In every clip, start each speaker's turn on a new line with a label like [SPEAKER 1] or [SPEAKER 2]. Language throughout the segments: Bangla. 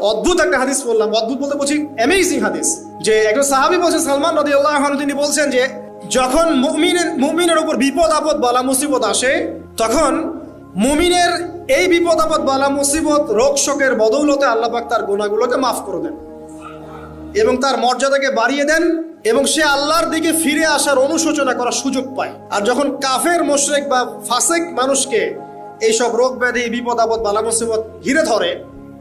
[SPEAKER 1] অদ্ভুত একটা হাদিস বললাম, অদ্ভুত বলতে বলছি অ্যামেজিং হাদিস, যে একজন সাহাবি বলছেন, সালমান নদী আল্লাহ তিনি বলছেন যে, যখন মুমিনের মুমিনের উপর বিপদ, আপদ, বালা, মুসিবত আসে, তখন মুমিনের এই বিপদ, আপদ, বালা, মুসিবত, রোগ, শোকের বদৌলতে আল্লাহ পাক তার গুণাগুলোকে মাফ করে দেন এবং তার মর্যাদাকে বাড়িয়ে দেন এবং সে আল্লাহর দিকে ফিরে আসার অনুশোচনা করার সুযোগ পায়। আর যখন কাফের, মোশরেক বা ফাসেক মানুষকে এইসব রোগ ব্যাধি, বিপদ, আপদ, বালা, মুসিবত ঘিরে ধরে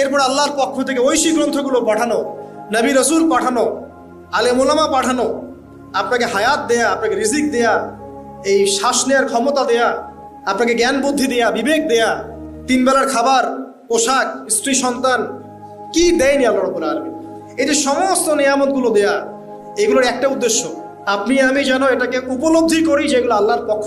[SPEAKER 1] এরপর আল্লাহর পক্ষ থেকে ঐশী গ্রন্থগুলো পাঠানো, নবী রসুল পাঠানো আলেমুলামা পাঠানো, আপনাকে হায়াত দেয়া, আপনাকে রিজিক দেয়া, এই শ্বাস নেওয়ার ক্ষমতা দেয়া, আপনাকে জ্ঞান বুদ্ধি দেয়া, বিবেক দেয়া, তিন বেলার খাবার, পোশাক, স্ত্রী, সন্তান, কি দেয়নি আল্লাহ রব্বুল আলামিন? এই যে সমস্ত নিয়ামতগুলো দেয়া, এগুলোর একটা উদ্দেশ্য, আপনি আমি যেন এটাকে উপলব্ধি করি যেগুলো আল্লাহর পক্ষ